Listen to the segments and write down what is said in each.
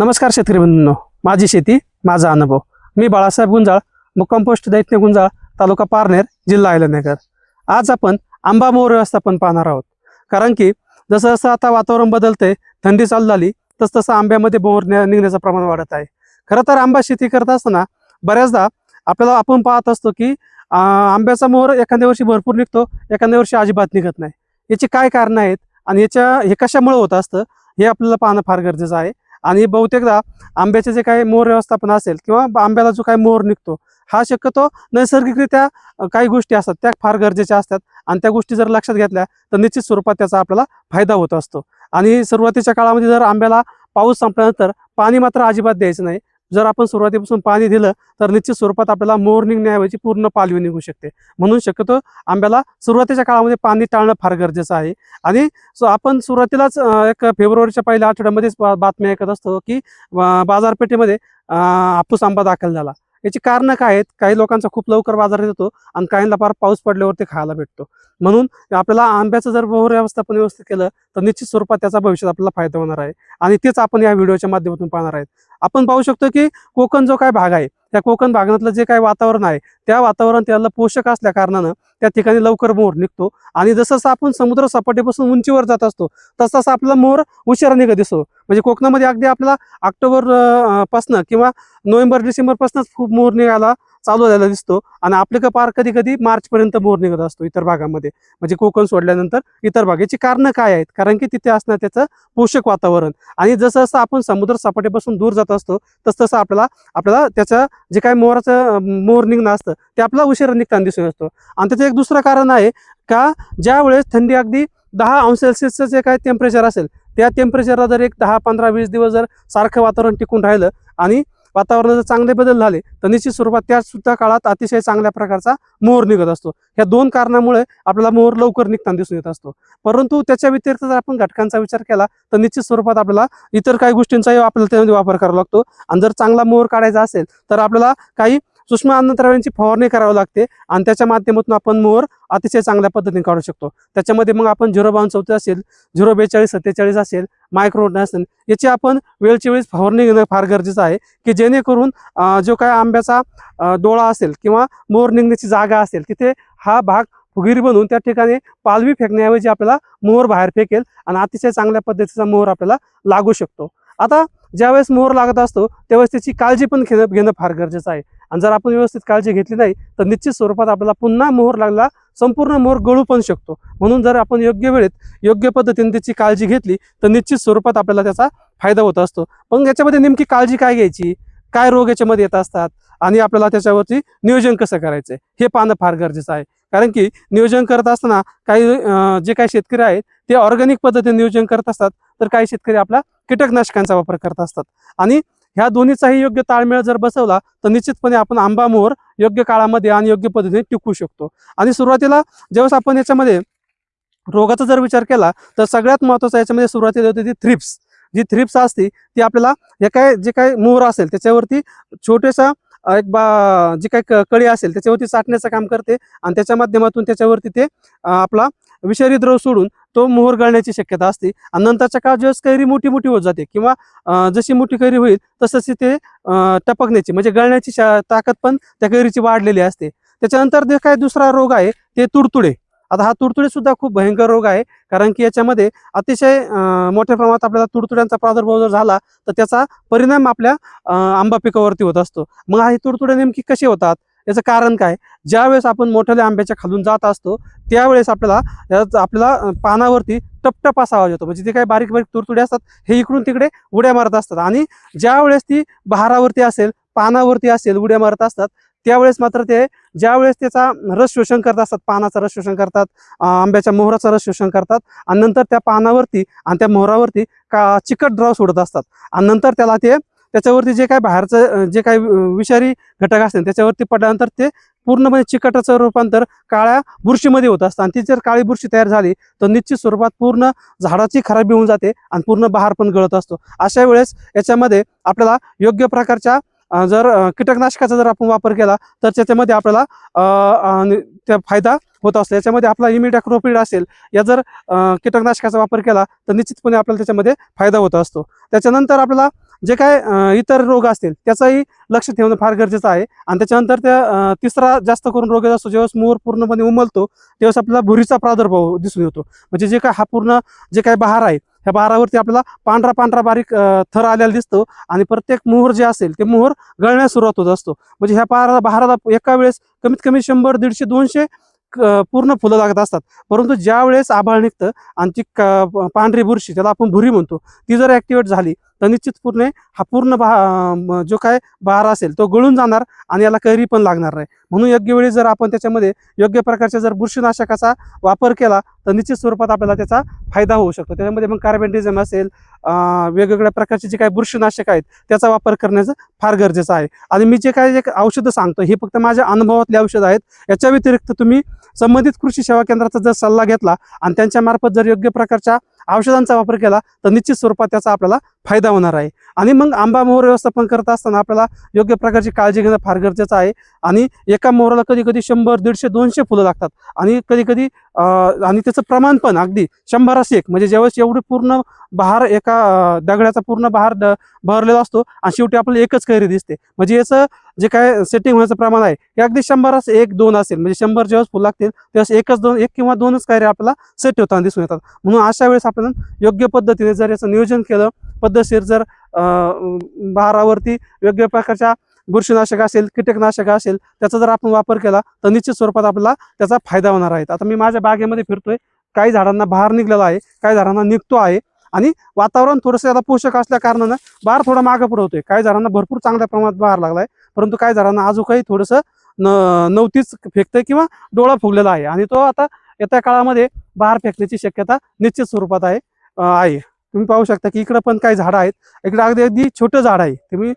नमस्कार शेतकरी बंधूंनो माझी शेती माझा अनुभव. मी बाळासाहेब गुंजाळ मुक्काम पोस्ट दैत्य गुंजाळ तालुका पारनेर जिल्हा अहिल्यानगर. आज आपण आंबा मोहर व्यवस्थापन पाहणार आहोत. कारण की जसं जसं आता वातावरण बदलतंय थंडी चालू झाली तस तसं आंब्यामध्ये मोहर नि- निघण्याचं प्रमाण वाढत आहे. खरं तर आंबा शेती करत असताना बऱ्याचदा आपल्याला आपण पाहत असतो की आंब्याचा मोहर एखाद्या वर्षी भरपूर निघतो एखाद्या वर्षी अजिबात निघत नाही. याची काय कारणं आहेत आणि याच्या हे कशामुळे होत असतं हे आपल्याला पाहणं फार गरजेचं आहे. आणि बहुतेकदा आंब्याचे जे काही मोर व्यवस्थापन असेल किंवा आंब्याला जो काही मोर निघतो हा शक्यतो नैसर्गिकरित्या काही गोष्टी असतात त्या फार गरजेच्या असतात. आणि त्या गोष्टी जर लक्षात घेतल्या तर निश्चित स्वरूपात त्याचा आपल्याला फायदा होत असतो. आणि सुरुवातीच्या काळामध्ये जर आंब्याला पाऊस संपल्यानंतर पाणी मात्र अजिबात द्यायचं नाही. जर आपण सुरुवातीपासून पाणी दिलं तर निश्चित स्वरूपात आपल्याला मोर निघण्याऐवजी पूर्ण पालवी निघू शकते. म्हणून शक्यतो आंब्याला सुरुवातीच्या काळामध्ये पाणी टाळणं फार गरजेचं आहे. आणि आपण सुरुवातीलाच एक फेब्रुवारीच्या पहिल्या आठवड्यामध्येच बातम्या बातमी ऐकत असतो की बाजारपेठेमध्ये हापूस आंबा दाखल झाला. याची कारणं काय आहेत? काही लोकांचा खूप लवकर बाजारात येतो आणि काहींना फार पाऊस पडल्यावर ते खायला भेटतो. म्हणून आपल्याला आंब्याचं जर मोहर व्यवस्थापन व्यवस्थित केलं तर निश्चित स्वरूपात त्याचा भविष्यात आपल्याला फायदा होणार आहे. आणि तेच आपण या व्हिडिओच्या माध्यमातून पाहणार आहेत. आपण पाहू शकतो की कोकण जो काय भाग आहे त्या कोकण भागातलं जे काही वातावरण आहे त्या वातावरण त्याला पोषक असल्या कारणानं त्या ठिकाणी लवकर मोर निघतो. आणि जसं आपण समुद्र सपाटीपासून उंचीवर जात असतो तसाच आपला मोर उशिरा निघत दिसतो. म्हणजे कोकणामध्ये अगदी आपल्याला ऑक्टोबर पासनं किंवा नोव्हेंबर डिसेंबरपासूनच खूप मोर निघायला चालू झालेला दिसतो. आणि आपल्या पार कधी कधी मार्च पर्यंत निघत असतो इतर भागामध्ये. म्हणजे कोकण सोडल्यानंतर इतर भाग. याची कारणं काय आहेत? कारण की तिथे असणार त्याचं पोषक वातावरण. आणि जसं जसं आपण समुद्र सपाटीपासून दूर जात असतो तसं तसं आपल्याला आपल्याला त्याचं जे काही मोराचं मोर निघणं असतं ते आपल्याला उशिरा निघताना दिसून असतो आणि त्याचं एक दुसरं कारण आहे का ज्या वेळेस थंडी अगदी दहा अंश सेल्सिअसचं जे काय टेम्परेचर असेल त्या टेम्परेचरला जर एक दहा पंधरा वीस दिवस जर सारखं वातावरण टिकून राहिलं आणि वातावरणात जर चांगले बदल झाले तर निश्चित स्वरूपात त्या सुद्धा काळात अतिशय चांगल्या प्रकारचा मोहर निघत असतो. ह्या दोन कारणामुळे आपल्याला मोहर लवकर निघताना दिसून येत असतो. परंतु त्याच्या व्यतिरिक्त जर आपण घटकांचा विचार केला तर निश्चित स्वरूपात आपल्याला इतर काही गोष्टींचाही आपल्याला त्यामध्ये वापर करावा लागतो. आणि जर चांगला मोहर काढायचा असेल तर आपल्याला काही सूक्ष्म अन्नद्रव्यांची फवारणी करावी लागते आणि त्याच्या माध्यमातून आपण मोहर अतिशय चांगल्या पद्धतीने काढू शकतो. त्याच्यामध्ये मग आपण झिरो बावन्न चौतीस असेल झिरो बेचाळीस सत्तेचाळीस असेल मायक्रोन असेल याची आपण वेळच्या वेळेस फवारणी घेणं फार गरजेचं आहे की जेणेकरून जो काय आंब्याचा डोळा असेल किंवा मोहर निघण्याची जागा असेल तिथे हा भाग फुगीर बनवून त्या ठिकाणी पालवी फेकण्याऐवजी आपल्याला मोहर बाहेर फेकेल आणि अतिशय चांगल्या पद्धतीचा मोहर आपल्याला लागू शकतो. आता ज्यावेळेस मोहर लागत असतो त्यावेळेस त्याची काळजी पण घेणं घेणं फार गरजेचं आहे. आणि जर आपण व्यवस्थित काळजी घेतली नाही तर निश्चित स्वरूपात आपल्याला पुन्हा मोहर लागला संपूर्ण मोहर गळू पण शकतो. म्हणून जर आपण योग्य वेळेत योग्य पद्धतीने त्याची काळजी घेतली तर निश्चित स्वरूपात आपल्याला त्याचा फायदा होत असतो. पण याच्यामध्ये नेमकी काळजी काय घ्यायची? काय रोग याच्यामध्ये येत असतात? आणि आपल्याला त्याच्यावरती नियोजन कसं करायचं हे पाहणं फार गरजेचं आहे. कारण की नियोजन करत असताना काही जे काही शेतकरी आहेत ते ऑर्गॅनिक पद्धतीने नियोजन करत असतात तर काही शेतकरी आपला कीटकनाशकांचा वापर करत असतात. आणि ह्या दोन्हीचाही योग्य ताळमेळ जर बसवला तर निश्चितपणे आपण आंबा मोहर योग्य काळामध्ये आणि योग्य पद्धतीने टिकू शकतो. आणि सुरुवातीला जेव्हा आपण याच्यामध्ये रोगाचा जर विचार केला तर सगळ्यात महत्त्वाचा याच्यामध्ये सुरुवातीला होते ती थ्रिप्स. जी थ्रिप्स असते ती आपल्याला हे काय जे काही मोहर असेल त्याच्यावरती छोटेसा एक बा जी काही क- कळी असेल त्याच्यावरती साठण्याचं काम करते आणि त्याच्या माध्यमातून त्याच्यावरती ते आपला विषारी द्रव सोडून तो मोहर गळण्याची शक्यता असते. आणि नंतरच्या काळात ज्यावेळेस कैरी मोठी मोठी होत जाते किंवा जशी मोठी कैरी होईल तसं ते टपकण्याची म्हणजे गळण्याची ताकद पण त्या कैरीची वाढलेली असते. त्याच्यानंतर जे काय दुसरा रोग आहे ते तुडतुडे. आता हा तुडतुडे सुद्धा खूप भयंकर रोग आहे. कारण की याच्यामध्ये अतिशय मोठ्या प्रमाणात आपल्याला तुडतुड्यांचा प्रादुर्भाव जर झाला तर त्याचा परिणाम आपल्या आंबा पिकावरती होत असतो. मग हे तुडतुडे नेमकी कसे होतात? याचं कारण काय? ज्यावेळेस आपण मोठ्याल्या आंब्याच्या खालून जात असतो त्यावेळेस आपल्याला आपल्याला पानावरती टपटप असा आवाज येतो. म्हणजे ते काही बारीक बारीक तुडतुडे असतात हे इकडून तिकडे उड्या मारत असतात. आणि ज्यावेळेस ती बहारावरती असेल पानावरती असेल उड्या मारत असतात त्यावेळेस मात्र ते ज्यावेळेस त्याचा रस शोषण करत असतात पानाचा रस शोषण करतात आंब्याच्या मोहराचा रस शोषण करतात आणि नंतर त्या पानावरती आणि त्या मोहरावरती का चिकट द्रव सोडत असतात. आणि नंतर त्याला ते त्याच्यावरती जे काय बाहेरचं जे काही विषारी घटक असतील त्याच्यावरती पडल्यानंतर ते पूर्णपणे चिकटाचं रूपांतर काळ्या बुरशीमध्ये होत असतं. आणि ती जर काळी बुरशी तयार झाली तर निश्चित स्वरूपात पूर्ण झाडाची खराबी होऊन जाते आणि पूर्ण बहार पण गळत असतो. अशा वेळेस याच्यामध्ये आपल्याला योग्य प्रकारच्या जर कीटकनाशकाचा जर आपण वापर केला तर त्याच्यामध्ये आपल्याला आणि त्या फायदा होत असतो. याच्यामध्ये आपला इमिडॅक्रोपिड असेल या जर कीटकनाशकाचा वापर केला तर निश्चितपणे आपल्याला त्याच्यामध्ये फायदा होत असतो. त्याच्यानंतर आपल्याला जे काय इतर रोग असतील त्याचाही लक्ष ठेवणं फार गरजेचं आहे. आणि त्याच्यानंतर त्या तिसरा जास्त करून रोग असतो जेव्हा मोर पूर्णपणे उमलतो तेव्हाच आपल्याला भुरीचा प्रादुर्भाव दिसून येतो. म्हणजे जे काय हा पूर्ण जे काय बहार आहे ह्या बारावरती आपल्याला पांढरा पांढरा बारीक थर आलेला दिसतो आणि प्रत्येक मोहर जे असेल ते मोहर गळण्यास सुरुवात होत असतो. म्हणजे ह्या बारा बहाराला एका वेळेस कमीत कमी शंभर दीडशे दोनशे क- पूर्ण फुलं लागत असतात. परंतु ज्या वेळेस आभाळ निघतं आणि ती क- पांढरी बुरशी त्याला आपण भुरी म्हणतो ती जर ॲक्टिवेट झाली तर निश्चितपूर्ण हा पूर्ण बा जो काय बहार असेल तो गळून जाणार आणि याला कैरी पण लागणार नाही. म्हणून योग्य वेळी जर आपण त्याच्यामध्ये योग्य प्रकारच्या जर बुरशीनाशकाचा वापर केला तर निश्चित स्वरूपात आपल्याला त्याचा फायदा होऊ शकतो. त्याच्यामध्ये मग कार्बेंडिझम असेल वेगवेगळ्या प्रकारचे जे काही बुरशीनाशक आहेत त्याचा वापर करण्याचं फार गरजेचं आहे. आणि मी जे काही जे औषधं सांगतो हे फक्त माझ्या अनुभवातले औषधं आहेत. याच्या व्यतिरिक्त तुम्ही संबंधित कृषी सेवा केंद्राचा जर सल्ला घेतला आणि त्यांच्यामार्फत जर योग्य प्रकारच्या औषधांचा वापर केला तर निश्चित स्वरूपात त्याचा आपल्याला फायदा होणार आहे. आणि मग आंबा मोहर व्यवस्थापन करत असताना आपल्याला योग्य प्रकारची काळजी घेणं फार गरजेचं आहे. आणि एका मोहराला कधी कधी शंभर दीडशे दोनशे फुलं लागतात. आणि कधी कधी आणि त्याचं प्रमाण पण अगदी शंभराशे एक. म्हणजे ज्यावेळेस एवढी पूर्ण बहार एका दगडाचा पूर्ण बहार द भरलेला असतो आणि शेवटी आपल्याला एकच कैरी दिसते. म्हणजे याचं जे काय सेटिंग होण्याचं प्रमाण आहे हे अगदी शंभरास एक दोन असेल. म्हणजे शंभर जेव्हा फुल लागतील तेव्हा एकच दोन एक किंवा दोनच कार्य आपल्याला सेट होताना दिसून येतात. म्हणून अशा वेळेस आपण योग्य पद्धतीने जर याचं नियोजन केलं पद्धतशीर जर बहारावरती योग्य प्रकारच्या बुरशीनाशक असेल कीटकनाशक असेल त्याचा जर आपण वापर केला तर निश्चित स्वरूपात आपल्याला त्याचा फायदा होणार आहे. आता मी माझ्या बागेमध्ये फिरतोय काही झाडांना बाहेर निघलेला आहे काही झाडांना निघतो आहे आणि वातावरण थोडंसं याला पोषक असल्या कारणानं बाहेर थोडा मागं पुढे होतोय. काही झाडांना भरपूर चांगल्या प्रमाणात बाहेर लागलाय. परंतु काही झाडांना काही थोडंसं न नवतीच फेकतंय किंवा डोळा फुगलेला आहे. आणि तो आता येत्या काळामध्ये बाहेर फेकण्याची शक्यता निश्चित स्वरूपात आहे आहे. तुम्ही पाहू शकता की इकडं पण काही झाडं आहेत. इकडं अगदी अगदी छोटं झाड आहे. तुम्ही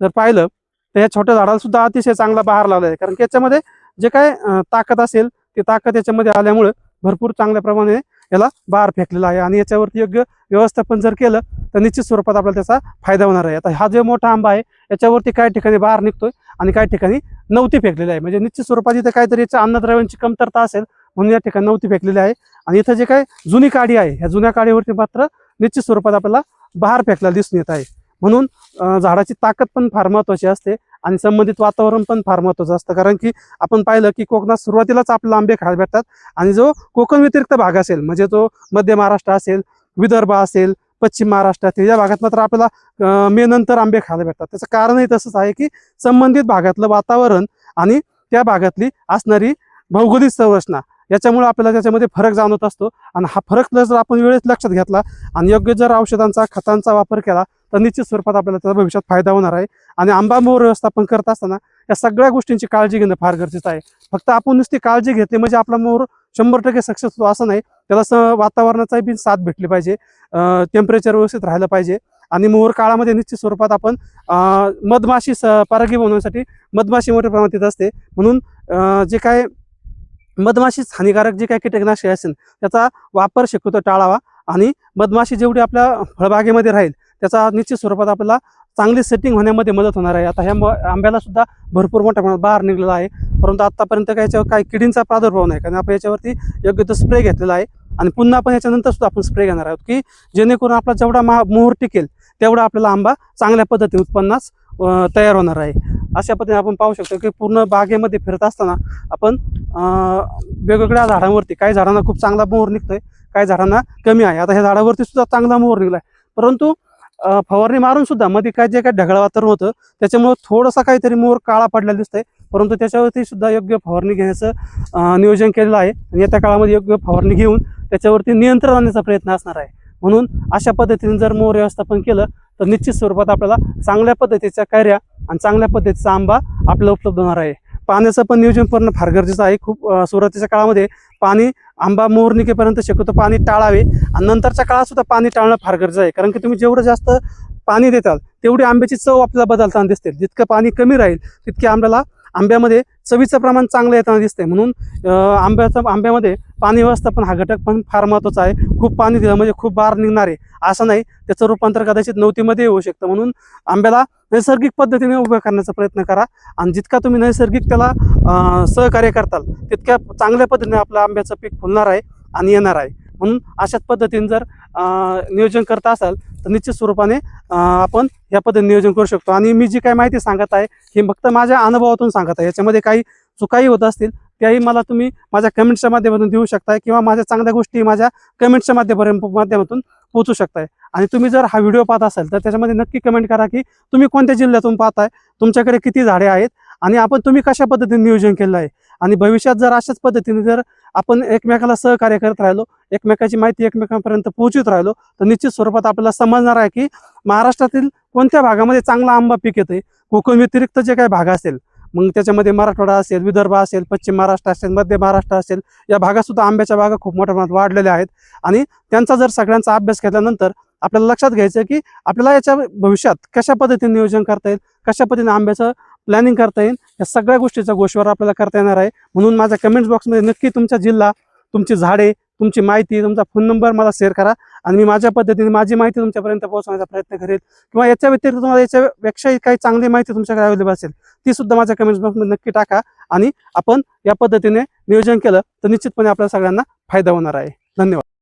जर पाहिलं तर या छोट्या झाडाला सुद्धा अतिशय चांगला बहार लावला आहे कारण की याच्यामध्ये जे काय ताकद असेल ते ताकद याच्यामध्ये आल्यामुळे भरपूर चांगल्या प्रमाणे याला बहार फेकलेला आहे. आणि याच्यावरती योग्य व्यवस्थापन जर केलं तर निश्चित स्वरूपात आपल्याला त्याचा फायदा होणार आहे. आता हा जो मोठा आंबा आहे याच्यावरती काही ठिकाणी बहार निघतोय आणि काही ठिकाणी नवती फेकलेली आहे. म्हणजे निश्चित स्वरूपात इथं काहीतरी याच्या अन्नद्रव्यांची कमतरता असेल म्हणून या ठिकाणी नवती फेकलेली आहे. आणि इथं जे काय जुनी काडी आहे ह्या जुन्या काडीवरती मात्र निश्चित स्वरूपात आपल्याला बहार फेकलेला दिसून येत आहे. म्हणून झाडाची ताकद पण फार महत्वाची असते आणि संबंधित वातावरण पण फार महत्वाचं असतं. कारण की आपण पाहिलं की कोकणात सुरुवातीलाच आपल्याला आंबे खायला भेटतात आणि जो कोकण व्यतिरिक्त भाग असेल म्हणजे तो मध्य महाराष्ट्र असेल विदर्भ असेल पश्चिम महाराष्ट्रातील या भागात मात्र आपल्याला मे नंतर आंबे खायला भेटतात. त्याचं कारणही तसंच आहे की संबंधित भागातलं वातावरण आणि त्या भागातली असणारी भौगोलिक संरचना याच्यामुळे आपल्याला त्याच्यामध्ये फरक जाणवत असतो. आणि हा फरक जर आपण वेळेत लक्षात घेतला आणि योग्य जर औषधांचा खतांचा वापर केला तर निश्चित स्वरूपात आपल्याला त्याचा भविष्यात फायदा होणार आहे. आणि आंबामोर व्यवस्थापन करत असताना या सगळ्या गोष्टींची काळजी घेणं फार गरजेचं आहे. फक्त आपण नुसती काळजी घेतली म्हणजे आपला मोर शंभर टक्के सक्सेस होतो असं नाही. त्याला स वातावरणाचाही बी साथ भेटली पाहिजे. टेम्परेचर व्यवस्थित राहिलं पाहिजे. आणि मोहर काळामध्ये निश्चित स्वरूपात आपण मधमाशी स परागी बनवण्यासाठी मधमाशी मोठ्या प्रमाणात येत असते. म्हणून जे काय मधमाशीच हानिकारक जे काही कीटकनाशके असेल त्याचा वापर शक्यतो टाळावा आणि मधमाशी जेवढी आपल्या फळबागेमध्ये राहील त्याचा निश्चित स्वरूपात आपल्याला चांगली सेटिंग होण्यामध्ये मदत होणार आहे. आता ह्या आंब्याला सुद्धा भरपूर मोठ्या प्रमाणात बाहेर निघलेला आहे. परंतु आतापर्यंत काही याच्यावर काही किडींचा प्रादुर्भाव नाही. कारण आपण याच्यावरती योग्य तो स्प्रे घेतलेला आहे आणि पुन्हा आपण याच्यानंतर सुद्धा आपण स्प्रे घेणार आहोत की जेणेकरून आपला जेवढा मा मोहर टिकेल तेवढा आपल्याला आंबा चांगल्या पद्धतीने उत्पन्नास तयार होणार आहे. अशा पद्धतीने आपण पाहू शकतो की पूर्ण बागेमध्ये फिरत असताना आपण वेगवेगळ्या झाडांवरती काही झाडांना खूप चांगला मोहर निघतोय काही झाडांना कमी आहे. आता ह्या झाडावरती सुद्धा चांगला मोहर निघलाय. परंतु फवारणी मारून सुद्धा मध्ये काय जे काय ढगाळ वातावरण होतं त्याच्यामुळे थोडासा काहीतरी मोहर काळा पडलेला दिसतोय. परंतु त्याच्यावरती सुद्धा योग्य फवारणी घेण्याचं नियोजन केलेलं आहे. आणि येत्या काळामध्ये योग्य फवारणी घेऊन त्याच्यावरती नियंत्रण आणण्याचा प्रयत्न असणार आहे. म्हणून अशा पद्धतीने जर मोहर व्यवस्थापन केलं तर निश्चित स्वरूपात आपल्याला चांगल्या पद्धतीच्या कार्या आणि चांगल्या पद्धतीचा आंबा आपल्याला उपलब्ध होणार आहे. पाण्याचं पण नियोजन करणं फार गरजेचं आहे. खूप सुरुवातीच्या काळामध्ये पाणी आंबा मोरनिकेपर्यंत शक्यतो पाणी टाळावे. आणि नंतरच्या काळातसुद्धा पाणी टाळणं फार गरजेचं आहे. कारण की तुम्ही जेवढं जास्त पाणी देताल तेवढी आंब्याची चव आपल्याला बदलताना दिसते. जितकं पाणी कमी राहील तितके आंब्याला आंब्यामध्ये चवीचं प्रमाण चांगलं येताना दिसतंय. म्हणून आंब्याचं आंब्यामध्ये पाणी व्यवस्थापन हा घटक पण फार महत्त्वाचा आहे. खूप पाणी दिलं म्हणजे खूप बार निघणार. आहे असं नाही त्याचं रूपांतर कदाचित नवतीमध्ये होऊ शकतं. म्हणून आंब्याला नैसर्गिक पद्धतीने उभं करण्याचा प्रयत्न करा. आणि जितका तुम्ही नैसर्गिक त्याला सहकार्य करताल तितक्या चांगल्या पद्धतीने आपलं आंब्याचं पीक फुलणार आहे आणि येणार आहे. म्हणून अशाच पद्धतीने जर नियोजन करत असाल तर निश्चित स्वरूपाने आपण या पद्धतीने नियोजन करू शकतो. आणि मी जी काही माहिती सांगत आहे ही फक्त माझ्या अनुभवातून सांगत आहे. याच्यामध्ये काही चुकाही होत असतील त्याही मला तुम्ही माझ्या कमेंट्सच्या माध्यमातून देऊ शकताय किंवा माझ्या चांगल्या गोष्टी माझ्या कमेंट्सच्या माध्यमापर्यंत माध्यमातून पोहोचू शकताय. आणि तुम्ही जर हा व्हिडिओ पाहत असाल तर त्याच्यामध्ये नक्की कमेंट करा की तुम्ही कोणत्या जिल्ह्यातून पाहताय तुमच्याकडे किती झाडे आहेत आणि आपण तुम्ही कशा पद्धतीने नियोजन केलं आहे. आणि भविष्यात जर अशाच पद्धतीने जर आपण एकमेकाला सहकार्य करत राहिलो एकमेकाची माहिती एकमेकांपर्यंत पोहोचत राहिलो तर निश्चित स्वरूपात आपल्याला समजणार आहे की महाराष्ट्रातील कोणत्या भागामध्ये चांगला आंबा पीक येते कोकण व्यतिरिक्त जे काही भाग असेल मग त्याच्यामध्ये मराठवाडा असेल विदर्भ असेल पश्चिम महाराष्ट्र असेल मध्य महाराष्ट्र असेल या भागात सुद्धा आंब्याच्या बागा खूप मोठ्या प्रमाणात वाढलेल्या आहेत. आणि त्यांचा जर सगळ्यांचा अभ्यास केल्यानंतर आपल्याला लक्षात घ्यायचं की आपल्याला याच्या भविष्यात कशा पद्धतीने नियोजन करता येईल कशा पद्धतीने आंब्याचं प्लॅनिंग करता येईल. या सगळ्या गोष्टीचा गोष्टीवर आपल्याला करता येणार आहे. म्हणून माझ्या कमेंट्स बॉक्समध्ये नक्की तुमचा जिल्हा तुमची झाडे तुमची माहिती तुमचा फोन नंबर मला शेअर करा. आणि मी माझ्या पद्धतीने माझी माहिती तुमच्यापर्यंत पोहोचवण्याचा प्रयत्न करेल. किंवा याच्या व्यतिरिक्त तुम्हाला याच्यापेक्षाही काही चांगली माहिती तुमच्याकडे अवेलेबल असेल ती सुद्धा माझ्या कमेंट्स बॉक्समध्ये नक्की टाका. आणि आपण या पद्धतीने नियोजन केलं तर निश्चितपणे आपल्या सगळ्यांना फायदा होणार आहे. धन्यवाद.